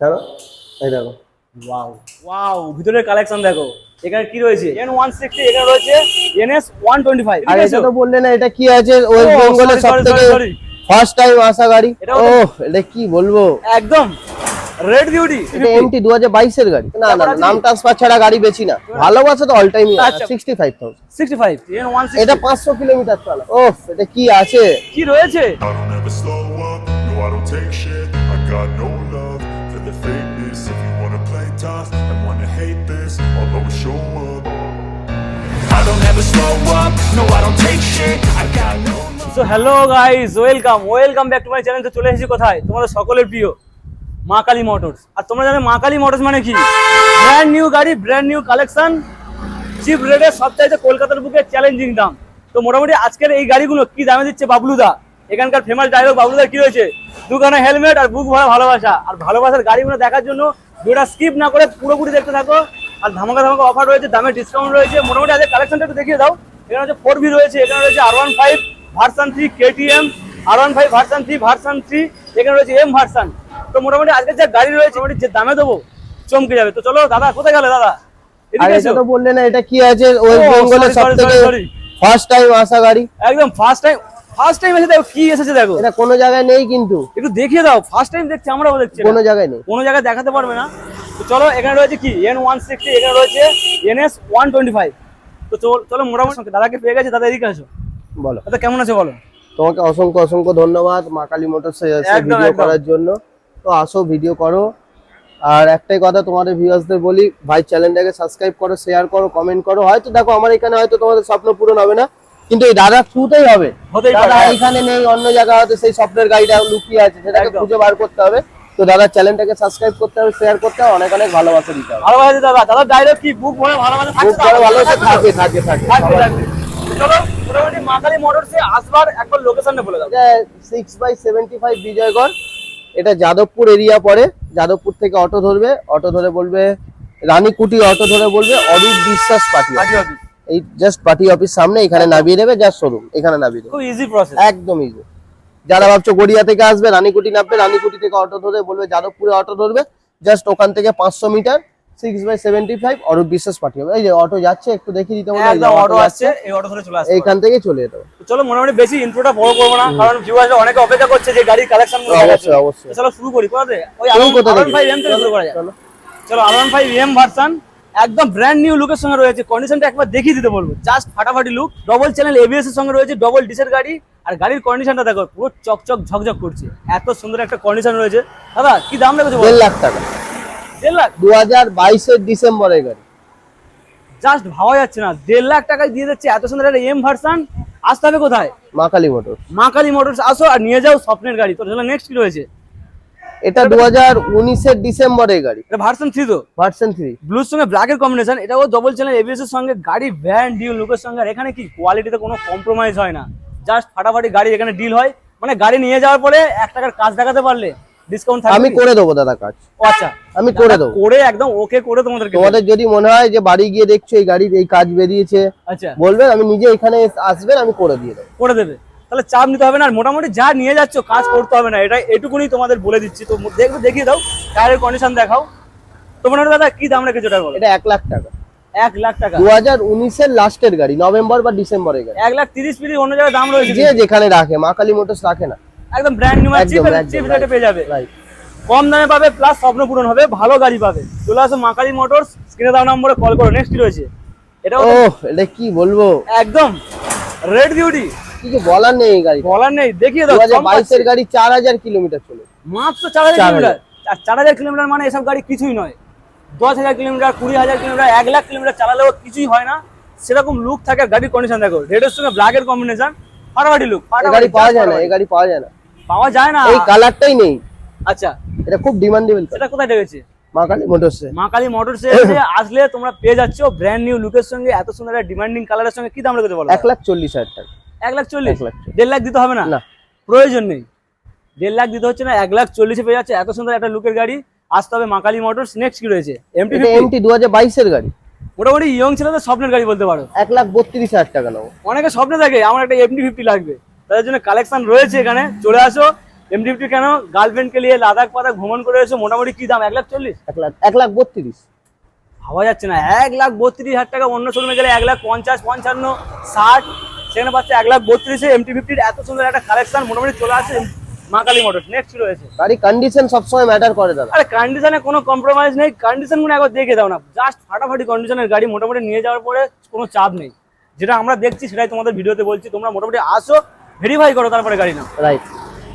কেন এই দেখো। ওয়াও ওয়াও ভিতরের কালেকশন দেখো। এখানে কি রয়েছে? এন ওয়ান সিক্সটি এখানে রয়েছে এনএস ওয়ান টোয়েন্টি ফাইভ আর এটা তো বললে না এটা কি আছে? ওয়েস্ট বেঙ্গলের সব থেকে। ফার্স্ট টাইম আসা গাড়ি। ও এটা কি বলব? একদম। রেড বিউটি এটা এমটি দু হাজার বাইশের গাড়ি। না? নাম ট্রান্সফার ছাড়া গাড়ি বেচি না। ভালোবাসা তো অল টাইমই আচ্ছা। Sixty five thousand sixty five N one এটা পাঁচশো কিলোমিটার চলা। ও এটা কি আছে? কি রয়েছে? I don't ever slow up, no I don't take shit. I got no this I'll always show up I don't ever slow up, no I don't take shit. I got no so hello guys welcome welcome back to my channel তো চলে এসেছি কোথায়? তোমাদের সকলের প্রিয় মা Kali motors আর তোমরা জানো মা কালী মোটরস মানে কি? ব্র্যান্ড নিউ গাড়ি ব্র্যান্ড নিউ কালেকশন চিপ রেটে সবচাইতে কলকাতার বুকে চ্যালেঞ্জিং দাম। তো মোটামুটি আজকের এই গাড়িগুলো কি দামে দিচ্ছে বাবলুদা? এখানকার ফেমাস ডায়লগ বাবলুদা কি রয়েছে? দুখানা হেলমেট আর বুক ভরা ভালোবাসা। আর ভালোবাসার গাড়িগুলো দেখার জন্য ভিডিওটা স্কিপ না করে পুরোপুরি দেখতে থাকো। আর ধামাকা ধামাকা অফার রয়েছে দামে ডিসকাউন্ট রয়েছে। মোটামুটি আজকে কালেকশনটা একটু দেখিয়ে দাও। এখানে হচ্ছে ফোর ভি রয়েছে এখানে রয়েছে R one five version three KTM R one five version three version three এখানে রয়েছে এম ভার্সান তো মোটামুটি আজকে যে গাড়ি রয়েছে মোটামুটি যে দামে দেবো চমকে যাবে। তো চলো দাদা কোথায় গেলে দাদা? বললে না এটা কি আছে? ওয়েস্ট বেঙ্গলের সব থেকে। ফার্স্ট টাইম আসা গাড়ি। একদম ফার্স্ট টাইম ফার্স্ট টাইম এসে দেখো কি এসেছে দেখো। এটা কোনো জায়গায় নেই কিন্তু। একটু দেখিয়ে দাও ফার্স্ট টাইম দেখছি আমরাও দেখছি কোনো জায়গায় নেই। কোনো জায়গায় দেখাতে পারবে না। তো চলো এখানে রয়েছে কি? এন ওয়ান সিক্সটি এখানে রয়েছে এনএস ওয়ান টোয়েন্টি ফাইভ তো চল- চলো মোটামুটি দাদাকে পেয়ে গেছে দাদা এদিকে আসো। বলো। দাদা কেমন আছে বলো? তোমাকে অসংখ্য অসংখ্য ধন্যবাদ মা কালী মোটরস ভিডিও করার জন্য। তো আসো ভিডিও করো। আর একটাই কথা তোমাদের ভিউয়ার্সদের বলি ভাই চ্যানেলটাকে সাবস্ক্রাইব করো শেয়ার করো কমেন্ট করো। হয়তো দেখো আমার এখানে হয়তো তোমাদের স্বপ্ন পূরণ হবে না। কিন্তু এই দাদার থ্রুতেই হবে। দাদা। এখানে নেই অন্য জায়গায় হয়তো সেই স্বপ্নের গাড়িটা লুকিয়ে আছে সেটাকে। খুঁজে বার করতে হবে। তো দাদার চ্যানেলটাকে সাবস্ক্রাইব করতে হবে শেয়ার করতে হবে অনেক অনেক ভালোবাসা দিতে হবে। ভালোবাসা দাদা দাদা ডাইরেক্ট কি বুক ভরে ভালোবাসা বড় ভালোবাসা থাকে থাকে থাকে চলো মোটামুটি মাকালি মোটরসে আসবার একবার লোকেশনটা বলে দাও। এটা six by seventy five Bijaygarh. এটা যাদবপুর এরিয়া পড়ে। যাদবপুর থেকে অটো ধরবে। অটো ধরে বলবে রানীকুটি অটো ধরে বলবে অরূপ বিশ্বাস অফিস এই জাস্ট পার্টি অফিস সামনে এখানে নামিয়ে দেবে জাস্ট শোরুম এখানে নামিয়ে দেবে। খুব ইজি প্রসেস একদম ইজি যারা ভাবছ গড়িয়া থেকে আসবে রানীকুটি নামবে রানীকুটি থেকে অটো ধরে বলবে যাদবপুরে অটো ধরবে জাস্ট ওখান থেকে পাঁচশো metre six by seventy five Arup Biswas হবে। এই যে অটো যাচ্ছে একটু দেখিয়ে দিতে একদম অটো আসছে এই অটো ধরে চলে আসছে এইখান থেকে চলে যেতে হবে চলো মোটামুটি বেশি ইন্ট্রোটা বড় করব না কারণ ভিউয়ার্সরা অনেকে অপেক্ষা করছে যে গাড়ির কালেকশন অবশ্যই, অবশ্যই। চলো শুরু করি কোথা থেকে ওই আরন? ফাইভ এম থেকে? শুরু করা যায় চলো। চলো আরন ফাইভ এম ভার্সন একদম ব্র্যান্ড নিউ লুকের সঙ্গে রয়েছে। কন্ডিশনটা একবার দেখিয়ে দিতে বলব। জাস্ট ফাটাফাটি লুক ডবল চ্যানেল এবিএস এর সঙ্গে রয়েছে ডবল ডিসের গাড়ি। আর গাড়ির কন্ডিশনটা দেখো পুরো চকচক ঝকঝক করছে। এত সুন্দর একটা কন্ডিশন রয়েছে। দাদা কি দাম লেগেছে দেড় লাখ টাকা। দেড় লাখ? দু হাজার বাইশের ডিসেম্বরের গাড়ি। জাস্ট ভাবা যাচ্ছে না। দেড় লাখ টাকায় দিয়ে যাচ্ছে এত সুন্দর একটা এম ভার্সান আসতে হবে কোথায়? মা কালী মোটর মা কালী মোটরস। আসো আর নিয়ে যাও স্বপ্নের গাড়ি। তোর জন্য নেক্সট কি রয়েছে? এটা দু হাজার উনিশের ডিসেম্বরের গাড়ি। এটা ভার্সন থ্রি তো? ভার্সন থ্রি ব্লুর সঙ্গে ব্ল্যাকের কম্বিনেশন এটাও ডবল চ্যানেল এবিএস এর সঙ্গে গাড়ি ভ্যান ডিউ লুকের সঙ্গে। আর এখানে কি কোয়ালিটিতে কোনো কম্প্রোমাইজ হয় না? জাস্ট ফাটাফাটি গাড়ি এখানে ডিল হয়। মানে গাড়ি নিয়ে যাওয়ার পরে এক টাকার কাজ দেখাতে পারলে ডিসকাউন্ট থাকবে আমি করে দেবো দাদা কাজ। আচ্ছা। আমি করে দেবো। করে একদম ওকে করে তোমাদেরকে। তোমাদের যদি মনে হয় যে বাড়ি গিয়ে দেখছ এই গাড়ির এই কাজ বেরিয়েছে আচ্ছা। বলবেন আমি নিজে এখানে আসবেন আমি করে দিয়ে দেবো। করে দেবে। তাহলে চাপ নিতে হবে না। আর মোটামুটি যা নিয়ে যাচ্ছ কাজ করতে হবে না। এটা এটুকুনি তোমাদের বলে দিচ্ছি। তো দেখবে দেখিয়ে দাও। টায়ারের কন্ডিশন দেখাও। তোমার দাদা কি দাম রেখেছো বলো? এটা এক লাখ টাকা। এক লাখ টাকা। দু হাজার উনিশের লাস্টের গাড়ি নভেম্বর বা ডিসেম্বরের গাড়ি। এক লাখ তিরিশ পিরিশ অন্য জায়গায় দাম রয়েছে যে যেখানে রাখে মা কালী মোটরস রাখে না। একদম ব্র্যান্ড নিউ চিপ রেটে পেয়ে যাবে। কম দামে পাবে প্লাস স্বপ্ন পূরণ হবে ভালো গাড়ি পাবে। চলে আসো মোটরস স্ক্রিনে নম্বরে কল করো। নেক্সট রয়েছে? এটাও ও এটা কি বলব? একদম রেড বিউটি কিছু বলার নেই এই গাড়ি বলার নেই দেখিয়ে দাও হাজার কম বাইশের পাচ্ছে। গাড়ি চার হাজার কিলোমিটার চলে। মাত্র চার হাজার কিলোমিটার। আর চার হাজার কিলোমিটার মানে এসব গাড়ি কিছুই নয়। দশ হাজার কিলোমিটার কুড়ি হাজার কিলোমিটার এক লাখ কিলোমিটার চালালেও কিছুই হয় না। সেরকম লুক থাকে গাড়ির কন্ডিশন দেখো। রেডের সঙ্গে ব্ল্যাকের কম্বিনেশন ফাটাফাটি লুক গাড়ি পাওয়া যায় না এই গাড়ি পাওয়া যায় না। পাওয়া যায় না। এই কালারটাই নেই। আচ্ছা। এটা খুব ডিমান্ডেবল সেটা কোথায় লেগেছে মা কালী মোটরসে মা কালী মোটরসে আসলে তোমরা পেয়ে যাচ্ছ ব্র্যান্ড নিউ লুকের সঙ্গে এত সুন্দর ডিমান্ডিং কালারের সঙ্গে কি দাম রেখেছে বলো? এক লাখ চল্লিশ হাজার টাকা। এক লাখ চল্লিশ। লাখ দেড় লাখ দিতে হবে না। প্রয়োজন নেই। দেড় লাখ দিতে হচ্ছে না এক লাখ চল্লিশে পেয়ে যাচ্ছে। এত সুন্দর একটা লুকের গাড়ি। আসতে হবে মা কালী মোটরস নেক্সট কি রয়েছে? এমটি এমটি দু হাজার বাইশের গাড়ি। মোটামুটি ইয়ং ছেলেদের স্বপ্নের গাড়ি বলতে পারো। এক লাখ বত্রিশ হাজার টাকা নেব। অনেকে স্বপ্নে থাকে আমার একটা এমটি ফিফটি লাগবে। তাদের জন্য কালেকশন রয়েছে এখানে। চলে আসো। এম ফিফটি কেন? গার্লফ্রেন্ডকে নিয়ে লাদাখ পাদাখ ভ্রমণ করে এসে। মোটামুটি কি দাম? এক লাখ চল্লিশ? এক লাখ এক লাখ বত্রিশ। ভাবা যাচ্ছে না। এক লাখ বত্রিশ হাজার টাকা অন্য শোরুমে গেলে এক লাখ পঞ্চাশ পঞ্চান্ন ষাট। সেখানে পাচ্ছে এক লাখ বত্রিশে এমটি ফিফটির এত সুন্দর একটা কালেকশন মোটামুটি চলে আসে মা মোটর নেক্সট রয়েছে গাড়ি কন্ডিশন সবসময় ম্যাটার করে দাদা। আরে কন্ডিশনে কোনো কম্প্রোমাইজ নেই। কন্ডিশনগুলো একবার দেখে দাও না। জাস্ট ফাটাফাটি কন্ডিশনের গাড়ি মোটামুটি নিয়ে যাওয়ার পরে কোনো চাপ নেই। যেটা আমরা দেখছি সেটাই তোমাদের ভিডিওতে বলছি। তোমরা মোটামুটি আসো ভেরিফাই করো তারপরে গাড়ি নাও। রাইট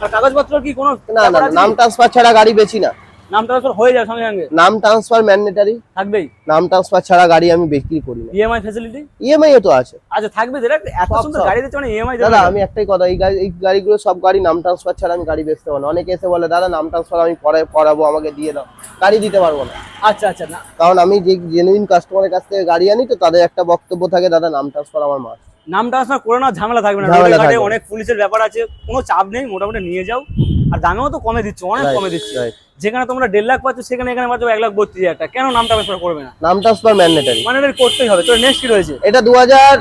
আর কাগজপত্র কি কোনো না না নাম ট্রান্সফার ছাড়া গাড়ি বেচি না। নাম ট্রান্সফার হয়ে যায় সঙ্গে সঙ্গে। নাম ট্রান্সফার ম্যান্ডেটারি থাকবেই। নাম ট্রান্সফার ছাড়া গাড়ি আমি বিক্রি করি না। ইএমআই ফ্যাসিলিটি ইএমআই তো আছে। আচ্ছা থাকবে যেটা এত সুন্দর গাড়ি দিচ্ছে মানে ইএমআই দাদা আমি একটাই কথা এই গাড়ি এই গাড়িগুলো সব গাড়ি নাম ট্রান্সফার ছাড়া আমি গাড়ি বেচতে পারব না। অনেকে এসে বলে দাদা নাম ট্রান্সফার আমি পরে করাবো আমাকে দিয়ে দাও। গাড়ি দিতে পারব না। আচ্ছা আচ্ছা না। কারণ আমি যে জেনুইন কাস্টমারের কাছ থেকে গাড়ি আনি তো তাদের একটা বক্তব্য থাকে দাদা নাম ট্রান্সফার আমার মাস। নাম ট্রান্সফার করে না। ঝামেলা থাকবে না। অনেক পুলিশের ব্যাপার আছে কোনো চাপ নেই মোটামুটি নিয়ে যাও। আর দামেও তো কমে দিচ্ছে অনেক কমে দিচ্ছে. যেখানে তোমরা দেড় লাখ পাচ্ছ সেখানে এখানে পাচ্ছ এক লাখ বত্রিশ হাজার টাকা। কেন নাম ট্রান্সফার করবে না? নাম ট্রান্সফার ম্যান্ডেটারি মানে করতেই হবে। তো নেক্সট কি রয়েছে? এটা দু হাজার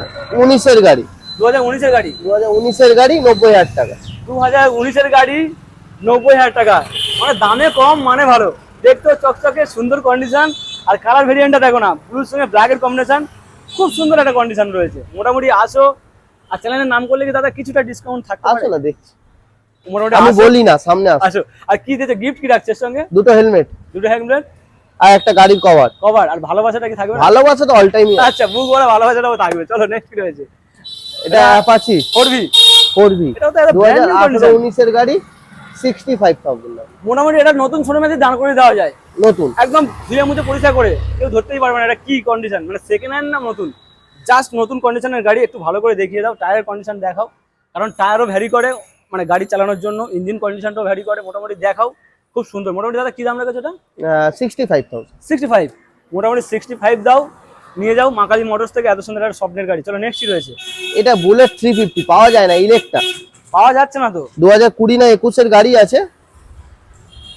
উনিশের গাড়ি। দু হাজার উনিশের গাড়ি? দু হাজার উনিশের গাড়ি নব্বই হাজার টাকা। দু হাজার উনিশের গাড়ি নব্বই হাজার টাকা। মানে দামে কম মানে ভালো। দেখতে চকচকে সুন্দর কন্ডিশন আর কালার ভেরিয়েন্টটা দেখো না ব্লুর সঙ্গে ব্ল্যাকের কম্বিনেশন খুব সুন্দর একটা কন্ডিশন রয়েছে। মোটামুটি আসো। আর চ্যানেলের নাম করলে কি দাদা কিছুটা ডিসকাউন্ট থাকতে আসো না দেখছি। মোটামুটি আমি বলি না সামনে আসো। আর কি দিতে গিফট কি রাখছে এর সঙ্গে? দুটো হেলমেট দুটো হ্যান্ডব্রেড আর একটা গাড়ির কভার কভার আর ভালোবাসাটা কি থাকবে ভালোবাসা তো অল টাইমই আচ্ছা বুক বড় ভালোবাসাটাও থাকবে। চলো নেক্সট কি রয়েছে? এটা অ্যাপাচি করবি ফোর ভি এটাও তো একটা new আঠারো condition। উনিশের গাড়ি সিক্সটি ফাইভ থাউজেন্ড মোটামুটি এটা নতুন শোরুমে দাঁড় করে দেওয়া যায়। নতুন। একদম ধুয়ে মুছে পরিষ্কার করে। কেউ ধরতেই পারবে না এটা কি কন্ডিশন মানে সেকেন্ড হ্যান্ড না নতুন? জাস্ট নতুন কন্ডিশনের গাড়ি একটু ভালো করে দেখিয়ে দাও। টায়ারের কন্ডিশন দেখাও। কারণ টায়ারও ভ্যারি করে। মানে গাড়ি চালানোর জন্য ইঞ্জিন কন্ডিশনটাও ভ্যারি করে মোটামুটি দেখাও খুব সুন্দর। মোটামুটি দাদা কি দাম রেখেছো এটা? Sixty five thousand sixty five মোটামুটি সিক্সটি ফাইভ দাও নিয়ে যাও মাকালি মোটরস থেকে এত সুন্দর একটা স্বপ্নের গাড়ি। চলো নেক্সট রয়েছে? এটা বুলেট থ্রি ফিফটি পাওয়া যায় না ইলেকটা পাওয়া যাচ্ছে না তো? দু হাজার কুড়ি না একুশের গাড়ি আছে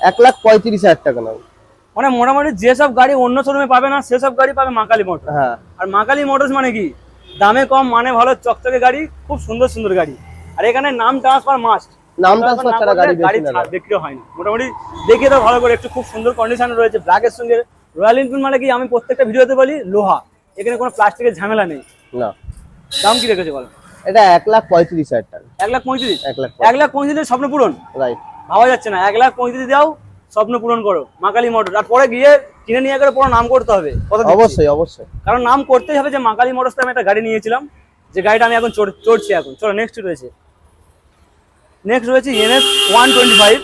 এক লাখ পঁয়ত্রিশ হাজার টাকা নাও। মানে মোটামুটি যেসব গাড়ি অন্য শোরুমে পাবে না সেসব গাড়ি পাবে মাকালি মোটর হ্যাঁ। আর মাকালি মোটরস মানে কি? দামে কম মানে ভালো চকচকে গাড়ি খুব সুন্দর সুন্দর গাড়ি। আর এখানে নাম ট্রান্সফার মাস্ট নাম ট্রান্সফার ছাড়া গাড়ি গাড়ি ছাড় বিক্রি হয় না। মোটামুটি দেখিয়ে দাও ভালো করে একটু খুব সুন্দর কন্ডিশনে রয়েছে। ব্ল্যাকের সঙ্গে রয়্যাল এনফিল্ড মানে কি? আমি প্রত্যেকটা ভিডিওতে বলি লোহা। এখানে কোনো প্লাস্টিকের ঝামেলা নেই। না। দাম কি রেখেছে বলো? এটা এক লাখ পঁয়ত্রিশ হাজার টাকা। এক লাখ পঁয়ত্রিশ? এক লাখ এক লাখ পঁয়ত্রিশ স্বপ্ন পূরণ? রাইট ভাবা যাচ্ছে না। এক লাখ পঁয়ত্রিশ দাও স্বপ্ন পূরণ করো। মাকালি মোটর আর পরে গিয়ে কিনে নিয়ে গেলে পুরো নাম করতে হবে। অবশ্যই অবশ্যই। কারণ নাম করতেই হবে যে মাকালি মোটরস আমি একটা গাড়ি নিয়েছিলাম। যে গাড়িটা আমি এখন চড়- চড়ছি এখন। চলো নেক্সট রয়েছে। নেক্সট রয়েছে NS one twenty five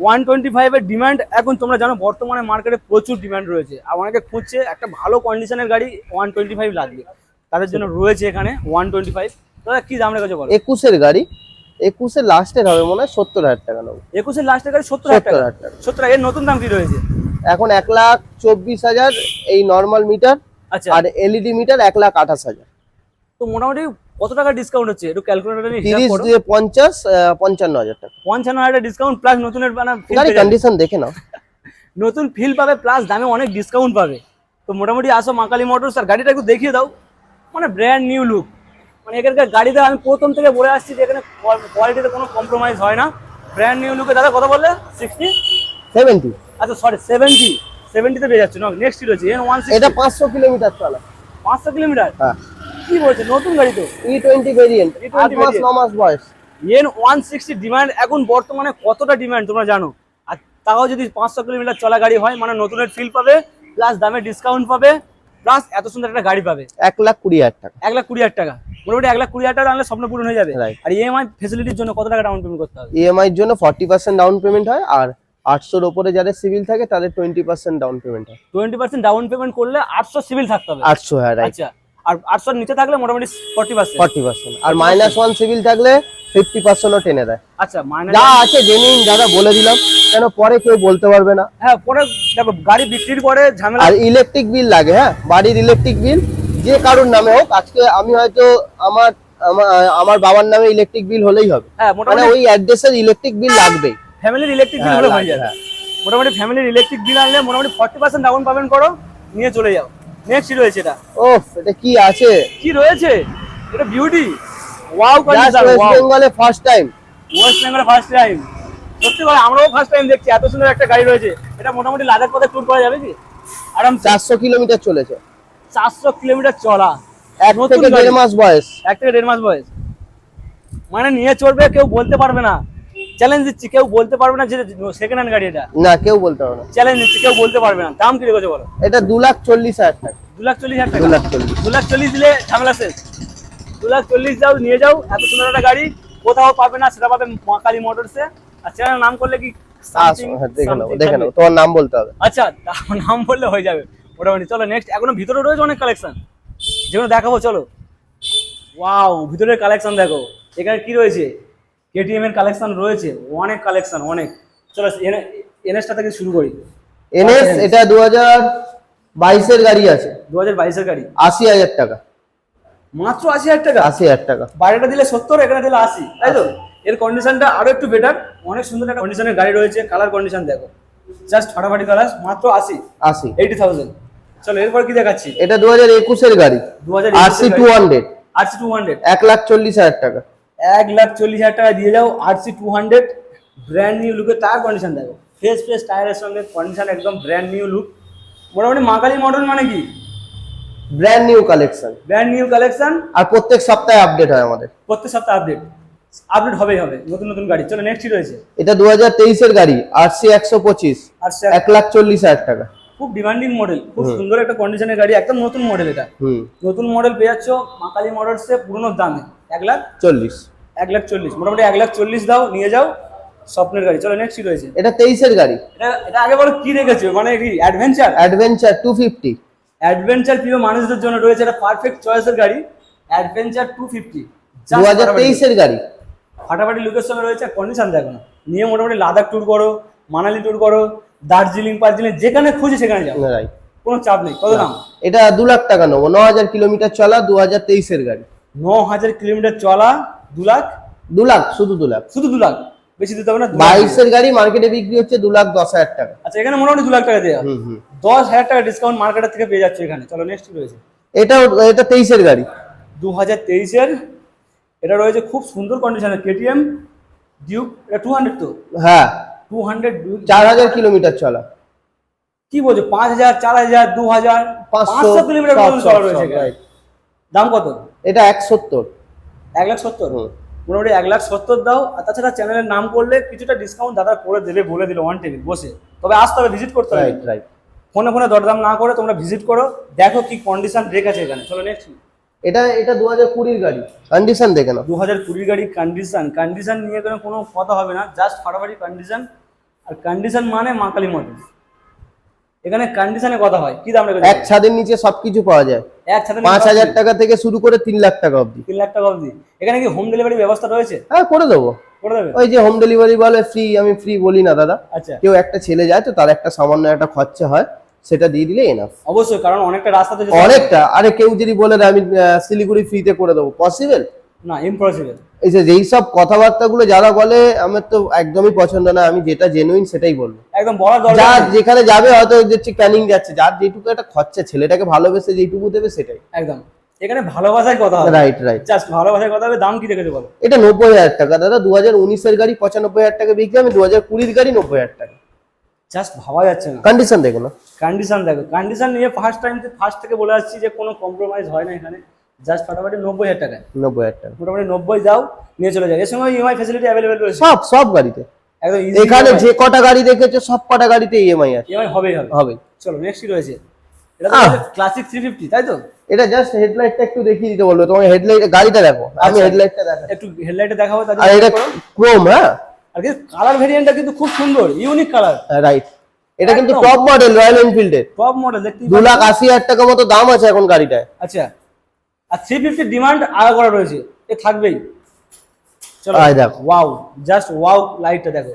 one twenty ফাইভের ডিমান্ড এখন তোমরা জানো বর্তমানে মার্কেটে প্রচুর ডিমান্ড রয়েছে। আর অনেকে খুঁজছে একটা ভালো কন্ডিশনের গাড়ি ওয়ান টোয়েন্টি ফাইভ লাগবে। তাদের জন্য রয়েছে এখানে ওয়ান টোয়েন্টি ফাইভ দাদা কি দাম রেখেছো বলো? একুশের গাড়ি। একুশের লাস্টের হবে মনে হয় সত্তর হাজার টাকা নেব। একুশের লাস্টের গাড়ি সত্তর হাজার সত্তর টাকা। হাজার টাকা। সত্তর এর নতুন দাম কি রয়েছে? এখন এক লাখ চব্বিশ হাজার এই নর্মাল মিটার আচ্ছা। আর এলইডি মিটার এক লাখ আঠাশ হাজার। তো মোটামুটি কত টাকা ডিসকাউন্ট হচ্ছে? একটু ক্যালকুলেটার নিয়ে হিসাব করো। দিয়ে পঞ্চাশ আহ, পঞ্চান্ন হাজার টাকা। পঞ্চান্ন হাজার ডিসকাউন্ট প্লাস নতুনের মানে feel গাড়ি কন্ডিশন দেখে নাও। নতুন ফিল পাবে প্লাস দামে অনেক ডিসকাউন্ট পাবে। তো মোটামুটি আসো মাকালি মোটরস আর গাড়িটা একটু দেখিয়ে দাও। মানে ব্র্যান্ড নিউ লুক মানে এখানকার গাড়িতে আমি প্রথম থেকে বলে আসছি যে এখানে কোয়ালিটিতে কোনো কম্প্রোমাইজ হয় না। ব্র্যান্ড নিউ লুকে দাদা কথা বললে? সিক্সটি সেভেন্টি আচ্ছা সরি সেভেন্টি সেভেন্টিতে পেয়ে যাচ্ছে। না নেক্সট রয়েছে? এন ওয়ান এটা পাঁচশো কিলোমিটার চলা। পাঁচশো কিলোমিটার? হ্যাঁ। কি বলছে নতুন গাড়ি তো। ই টোয়েন্টি ভেরিয়েন্ট আট মাস ন মাস বয়স। এন ওয়ান সিক্সটি ডিমান্ড এখন বর্তমানে কতটা ডিমান্ড তোমরা জানো? আর তাও যদি পাঁচশো কিলোমিটার চলা গাড়ি হয় মানে নতুনের ফিল পাবে প্লাস দামে ডিসকাউন্ট পাবে প্লাস এত সুন্দর একটা গাড়ি পাবে। এক লাখ কুড়ি হাজার টাকা। এক লাখ কুড়ি হাজার টাকা। মোটামুটি এক লাখ কুড়ি হাজার টাকা আনলে স্বপ্ন পূরণ হয়ে যাবে. আর ইএমআই ফেসিলিটির জন্য কত টাকা ডাউন পেমেন্ট করতে হবে? ইএমআই এর জন্য ফর্টি পার্সেন্ট ডাউন পেমেন্ট হয় আর আটশোর ওপরে যাদের সিভিল থাকে তাদের টোয়েন্টি পার্সেন্ট ডাউন পেমেন্ট হয়। টোয়েন্টি পার্সেন্ট ডাউন পেমেন্ট করলে আটশো সিভিল থাকতে হবে। আটশো হ্যাঁ আচ্ছা আর আটশোর নিচে থাকলে মোটামুটি ফর্টি পার্সেন্ট ফর্টি পার্সেন্ট আর মাইনাস ওয়ান সিভিল থাকলে ফিফটি পার্সেন্টও টেনে দেয়। আচ্ছা যা আছে জেনুইন দাদা বলে দিলাম। কেন পরে কেউ বলতে পারবে না। হ্যাঁ পরে দেখো গাড়ি বিক্রির পরে ঝামেলা আর ইলেকট্রিক বিল লাগে হ্যাঁ? বাড়ির ইলেকট্রিক বিল যে কারোর নামে হোক আজকে আমি হয়তো আমার আমার বাবার নামে ইলেকট্রিক বিল হলেই হবে। হ্যাঁ মানে ওই অ্যাড্রেসের ইলেকট্রিক বিল লাগবেই। ফ্যামিলির ইলেকট্রিক বিল হলে হয়ে যাবে। হ্যাঁ। মোটামুটি ফ্যামিলির ইলেকট্রিক বিল আনলে মোটামুটি ফর্টি পার্সেন্ট ডাউন পেমেন্ট করো নিয়ে চলে যাও। নেক্সট রয়েছে এটা? ওফ এটা কি আছে? কি রয়েছে? এটা বিউটি ওয়াও কন্ডিশন ওয়েস্ট বেঙ্গলে first time West Bengal first time সত্যি করে আমরাও ফার্স্ট টাইম দেখছি এত সুন্দর একটা গাড়ি রয়েছে। এটা মোটামুটি লাদাখ পথে ট্যুর করা যাবে কি? আরাম চারশো কিলোমিটার চলেছে। চারশো কিলোমিটার চলা। এক থেকে দেড় মাস বয়স। এক থেকে দেড় মাস বয়স। মানে নিয়ে চড়বে কেউ বলতে পারবে না। চ্যালেঞ্জ দিচ্ছি কেউ বলতে পারবে না যে সেকেন্ড হ্যান্ড গাড়ি এটা। না কেউ বলতে পারবে না। চ্যালেঞ্জ দিচ্ছি কেউ বলতে পারবে না। দাম কি রেখেছে বলো? এটা দু লাখ চল্লিশ হাজার টাকা। দু লাখ চল্লিশ হাজার দু লাখ চল্লিশ। দু লাখ চল্লিশ দিলে ঝামেলা শেষ। দু লাখ চল্লিশ যাও নিয়ে যাও এত সুন্দর একটা গাড়ি। কোথাও পাবে না সেটা পাবে মহাকালী মোটরসে আর চ্যানেল নাম করলে কি হ্যাঁ দেখে। তোমার নাম বলতে হবে। আচ্ছা নাম বললে হয়ে যাবে মোটামুটি। চলো নেক্সট এখনও ভিতরে রয়েছে অনেক কালেকশন যেগুলো দেখাবো চলো। ওয়াও ভিতরের কালেকশন দেখো। এখানে কি রয়েছে? কেটিএম এর কালেকশন রয়েছে অনেক কালেকশন অনেক। চলো এনএসটা থেকে শুরু করি। এনএস এটা দু হাজার বাইশের গাড়ি আছে। দু হাজার বাইশের গাড়ি। আশি হাজার টাকা। মাত্র আশি হাজার টাকা? আশি হাজার টাকা। বাইরেটা দিলে সত্তর এখানে দিলে আশি তাই তো? এর কন্ডিশনটা আরও একটু বেটার অনেক সুন্দর একটা কন্ডিশনের গাড়ি রয়েছে কালার কন্ডিশন দেখো। জাস্ট ফাটাফাটি কালার মাত্র আশি। আশি। এইটি থাউজেন্ড চলো এরপর কি দেখাচ্ছি? এটা দু হাজার একুশের গাড়ি দু হাজার RC two hundred RC two hundred এক লাখ চল্লিশ হাজার টাকা। এক লাখ চল্লিশ হাজার টাকা দিয়ে যাও RC two hundred brand new লুকের টায়ার কন্ডিশন দেখো। ফ্রেশ ফ্রেশ টায়ারের সঙ্গে কন্ডিশন একদম ব্র্যান্ড নিউ লুক মোটামুটি মাকালি মডেল মানে কি? Brand new collection brand new collection আর প্রত্যেক সপ্তাহে আপডেট হয় আমাদের। প্রত্যেক সপ্তাহে আপডেট আপডেট হবেই হবে। নতুন নতুন গাড়ি। চলো নেক্সট রয়েছে এটা দু হাজার তেইশের গাড়ি আরসি একশো পঁচিশ। এক লাখ চল্লিশ হাজার টাকা। খুব ডিমান্ডিং মডেল খুব সুন্দর একটা কন্ডিশনের গাড়ি। একদম নতুন মডেল এটা। নতুন মডেল পেয়ে যাচ্ছ। মাকালি মোটরসে পুরোনো দামে। এক লাখ চল্লিশ। এক লাখ চল্লিশ। মোটামুটি এক লাখ চল্লিশ দাও নিয়ে যাও। স্বপ্নের গাড়ি। চলো নেক্সট রয়েছে? এটা তেইশের গাড়ি। এটা এটা আগে বলো কি রেখেছো? মানে adventure adventure two fifty adventure প্রিয় মানুষদের জন্য রয়েছে একটা পারফেক্ট চয়েসের গাড়ি। অ্যাডভেঞ্চার টু ফিফটি দু হাজার তেইশের গাড়ি। ফাটাফাটি। লুকের সঙ্গে রয়েছে কন্ডিশন দেখো না। নিয়ে মোটামুটি লাদাখ ট্যুর করো মানালি ট্যুর করো দার্জিলিং ফার্জিলিং যেখানে খুঁজে সেখানে যাও। কোনো চাপ নেই। কত দাম? এটা দু লাখ টাকা নেব। ন হাজার কিলোমিটার চলা দু হাজার তেইশের গাড়ি। ন হাজার কিলোমিটার চলা দু লাখ? দু লাখ শুধু দু লাখ। শুধু দু লাখ। বেশি দিতে হবে না। বাইশের গাড়ি মার্কেটে বিক্রি হচ্ছে দু লাখ দশ হাজার টাকা। আচ্ছা এখানে মোটামুটি দু লাখ টাকা দেওয়া হুম হুম। দশ হাজার টাকা ডিসকাউন্ট মার্কেটের থেকে পেয়ে যাচ্ছে এখানে। চলো নেক্সট রয়েছে। এটা এটা তেইশের গাড়ি। দু হাজার তেইশের। এটা রয়েছে খুব সুন্দর কন্ডিশনের কেটিএম ডিউক এটা টু হান্ড্রেড তো? হ্যাঁ। টু হান্ড্রেড চার হাজার কিলোমিটার চলা। কি বলছো? পাঁচ হাজার চার হাজার দু হাজার? পাঁচশো কিলোমিটার চলা রয়েছে. দাম কত? এটা এক সত্তর। এক লাখ সত্তর। মোটামুটি এক লাখ সত্তর দাও। আর তাছাড়া চ্যানেলের নাম করলে কিছুটা ডিসকাউন্ট দাদা করে দেবে বলে দিল ওয়ান টেবিল বসে। তবে আসতে হবে ভিজিট করতে হবে। রাইট রাইট ফোনে ফোনে দরদাম না করে তোমরা ভিজিট করো। দেখো কি কন্ডিশন রেখেছে এখানে। চলো নেক্সট এটা এটা দু হাজার কুড়ির গাড়ি। কন্ডিশন দেখে নাও। দু হাজার কুড়ির গাড়ি কন্ডিশন কন্ডিশন নিয়ে কোনো কোনো কথা হবে না। জাস্ট ফাটাফাটি কন্ডিশন আর কন্ডিশন মানে মা কালী মোটরস এখানে কন্ডিশনে কথা হয়। কি দাম এক ছাদের নিচে সবকিছু পাওয়া যায়। পাঁচ হাজার টাকা থেকে শুরু করে তিন লাখ টাকা অবধি। তিন লাখ টাকা অবধি। এখানে কি হোম ডেলিভারি ব্যবস্থা রয়েছে? হ্যাঁ করে দেবো। করে ওই যে হোম ডেলিভারি বলে ফ্রি আমি ফ্রি বলি না দাদা। আচ্ছা। কেউ একটা ছেলে যায় তো তার একটা সামান্য একটা খরচা হয় সেটা দিয়ে দিলে এনাফ অবশ্যই কারণ অনেকটা রাস্তা তো অনেকটা। আরে কেউ যদি বলে আমি শিলিগুড়ি ফ্রিতে করে দেবো পসিবল না ইম্পসিবল এই যে যেই সব কথাবার্তাগুলো যারা বলে আমার তো একদমই পছন্দ না আমি যেটা জেনুইন সেটাই বলব। একদম দরকার যেখানে যাবে হয়তো দেখছি যাচ্ছে যার যেটুকু একটা খরচা ছেলেটাকে ভালোবেসে যেটুকু দেবে সেটাই। একদম। এখানে ভালোবাসায় কথা হবে। রাইট রাইট জাস্ট ভালোবাসায় কথা হবে দাম কি রেখেছে বলো? এটা নব্বই হাজার টাকা। দাদা দু হাজার উনিশের গাড়ি পঁচানব্বই হাজার টাকা বিক্রি আমি দু হাজার কুড়ির গাড়ি নব্বই হাজার টাকা। জাস্ট ভাবা যাচ্ছে না। কন্ডিশন দেখে না। কন্ডিশন দেখো। কন্ডিশন নিয়ে ফার্স্ট টাইম ফার্স্ট থেকে বলে আসছি যে কোনো কম্প্রোমাইজ হয় না এখানে। জাস্ট ফাটাফাটি নব্বই হাজার টাকা নব্বই হাজার টাকা। মোটামুটি নব্বই দাও নিয়ে চলে যায় এর সঙ্গে ইএমআই ফ্যাসিলিটি অ্যাভেলেবেল রয়েছে। সব সব গাড়িতে। একদম এখানে যে কটা গাড়ি দেখেছ সব কটা গাড়িতে ইএমআই আছে। ইএমআই হবেই হবে হবে চলো নেক্সট রয়েছে? এটা আহ। ক্লাসিক থ্রি ফিফটি তাই তো? এটা জাস্ট হেডলাইটটা একটু দেখিয়ে দিতে বলব। তোমার হেডলাইট গাড়িটা দেখো। আমি আচ্ছা। হেডলাইটটা দেখো একটু হেডলাইটে দেখাবো তাদের আর এটা ক্রোম হ্যাঁ? আর কিন্তু কালার ভেরিয়েন্টটা কিন্তু খুব সুন্দর ইউনিক কালার রাইট এটা কিন্তু টপ মডেল রয়্যাল এনফিল্ডের টপ মডেল দেখতে দু লাখ আশি হাজার টাকা মতো দাম আছে এখন গাড়িটায়। আচ্ছা। আর থ্রি ফিফটির ডিমান্ড আগা করা রয়েছে। এ থাকবেই। চলো। দেখো। ওয়াও জাস্ট ওয়াও লাইটটা দেখো।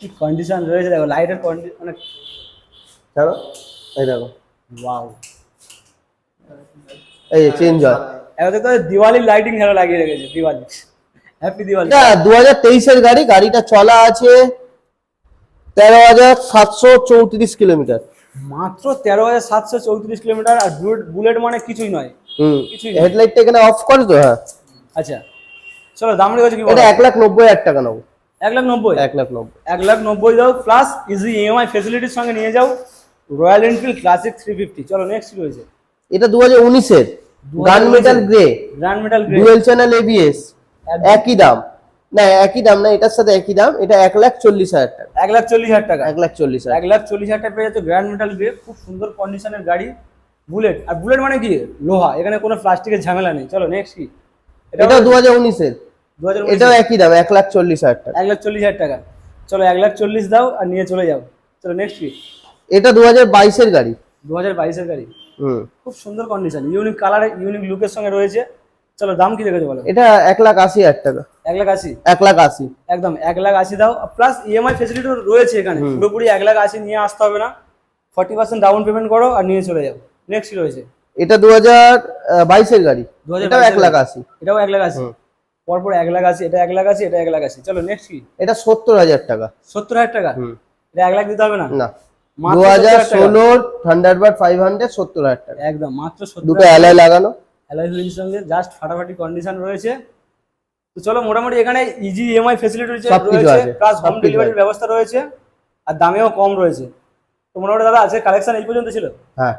কি কন্ডিশন রয়েছে দেখো লাইটের কন্ডিশন মানে চলো এই দেখো। ওয়াও এই চেঞ্জ হয়। এবার দেখো দিওয়ালির লাইটিং খেলা লাগিয়ে রেখেছে দিওয়ালি হ্যাপি দিওয়ালি এটা দু হাজার তেইশের গাড়ি গাড়িটা চলা আছে তেরো হাজার সাতশো চৌত্রিশ কিলোমিটার। মাত্র তেরো হাজার সাতশো চৌত্রিশ কিলোমিটার আর বুলেট বুলেট মানে কিছুই নয়। কিছুই হেডলাইটটা এখানে অফ করে তো হ্যাঁ। আচ্ছা চলো দাম রেখেছে কি? এটা এক লাখ নব্বই হাজার টাকা নেব এক লাখ নব্বই? এক লাখ নব্বই। এক লাখ নব্বই দাও প্লাস ইজি ইএমআই ফেসিলিটির সঙ্গে নিয়ে যাও Royal Enfield classic three fifty চলো নেক্সট কি রয়েছে? এটা দু হাজার উনিশের। Gun metal grey grand metal grey dual channel ABS একই দাম। না একই দাম না এটার সাথে একই দাম এটা এক লাখ চল্লিশ হাজার টাকা। এক লাখ চল্লিশ হাজার টাকা। এক লাখ চল্লিশ হাজার এক লাখ চল্লিশ হাজার টাকা পেয়ে যাচ্ছে গ্র্যান্ড মেটাল গ্রে খুব সুন্দর কন্ডিশনের গাড়ি বুলেট আর বুলেট মানে কি? লোহা এখানে কোনো প্লাস্টিকের ঝামেলা নেই। চলো নেক্সট কি? এটা দু হাজার উনিশের। এটাও একই দাম এক লাখ চল্লিশ হাজার টাকা। এক লাখ চল্লিশ হাজার টাকা। চলো এক লাখ চল্লিশ দাও আর নিয়ে চলে যাও। চলো নেক্সট কি? এটা দু হাজার বাইশের গাড়ি। দু হাজার বাইশের গাড়ি। হুম। খুব সুন্দর কন্ডিশন ইউনিক কালার ইউনিক লুকের সঙ্গে রয়েছে। চলো দাম কি রেখেছো বলো এটা এক লাখ আশি হাজার টাকা এক লাখ আশি এক লাখ আশি একদম এক লাখ আশি দাও প্লাস ইএমআই ফেসিলিটি রয়েছে এখানে পুরোপুরি এক লাখ আশি নিয়ে আসতে হবে না ফর্টি পার্সেন্ট ডাউন পেমেন্ট করো আর নিয়ে চলে যাও নেক্সট কি রয়েছে এটা দু হাজার বাইশের গাড়ি 2022 এটাও এক লাখ আশি এটাও এক লাখ আশি পরপর এক লাখ আশি এটা এক লাখ আশি এটা এক লাখ আশি চলো নেক্সট কি এটা সত্তর হাজার টাকা সত্তর হাজার টাকা এটা এক লাখ দিতে হবে না না দু হাজার 70,000 টাকা। ষোলোর থান্ডারবার্ড ফাইভ হান্ড্রেড সত্তর হাজার টাকা একদম মাত্র দুটো অ্যালয় লাগানো অ্যালয় হুইলের সঙ্গে জাস্ট ফাটাফাটি কন্ডিশন রয়েছে। তো চলো মোটামুটি এখানে ইজি ইএমআই ফেসিলিটি রয়েছে প্লাস হোম ডেলিভারির ব্যবস্থা রয়েছে আর দামেও কম রয়েছে। তো মোটামুটি দাদা আজকে কালেকশন এই পর্যন্ত ছিল? হ্যাঁ।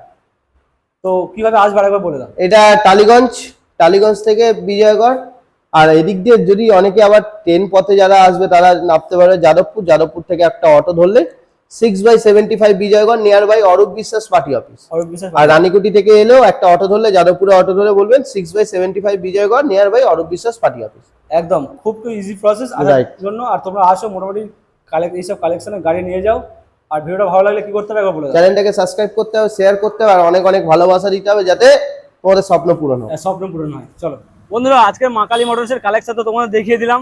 তো কীভাবে আসবে আরেকবার বলে দাও। এটা টালিগঞ্জ টালিগঞ্জ থেকে বিজয়গড় আর এদিক দিয়ে যদি অনেকে আবার ট্রেন পথে যারা আসবে তারা নামতে পারে যাদবপুর। যাদবপুর থেকে একটা অটো ধরলে six by seventy five Bijoygarh near by Arup Biswas party office Arup Biswas আর রানীকুটি থেকে এলেও একটা অটো ধরলে যাদবপুরে অটো ধরে বলবেন six by seventy five Bijoygarh near by Arup Biswas party office একদম খুব ইজি প্রসেস জন্য আর তোমরা আসো মোটামুটি কালেক্ট এইসব কালেকশনের গাড়ি নিয়ে যাও। আর ভিডিওটা ভালো লাগলে কি করতে হবে একবার বলে দাও। চ্যানেলটাকে সাবস্ক্রাইব করতে হবে শেয়ার করতে হবে আর অনেক অনেক ভালোবাসা দিতে হবে যাতে তোমাদের স্বপ্ন পূরণ হয়। আহ, স্বপ্ন পূরণ হয়। চলো। বন্ধুরা আজকে মা কালী মোটরসের কালেকশন তো তোমাদের দেখিয়ে দিলাম।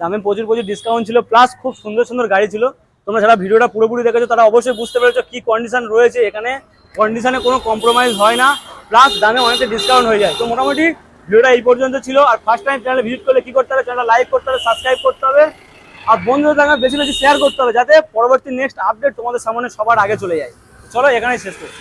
দামে প্রচুর প্রচুর ডিসকাউন্ট ছিল। প্লাস খুব সুন্দর সুন্দর গাড়ি ছিল। তোমরা যারা ভিডিওটা পুরোপুরি দেখেছ, তারা অবশ্যই বুঝতে পেরেছ কি কন্ডিশন রয়েছে এখানে। কন্ডিশনে কোনো কম্প্রোমাইজ হয় না প্লাস দামে অনেকটা ডিসকাউন্ট হয়ে যায়। তো মোটামুটি ভিডিওটা এই পর্যন্ত ছিল। আর ফার্স্ট টাইম চ্যানেল ভিজিট করলে কি করতে হবে? চ্যানেলটা লাইক করতে হবে সাবস্ক্রাইব করতে হবে। আর বন্ধুদের সঙ্গে বেশি বেশি শেয়ার করতে হবে, যাতে পরবর্তী নেক্সট আপডেট তোমাদের সামনে সবার আগে চলে যায়। চলো এখানেই শেষ করছি।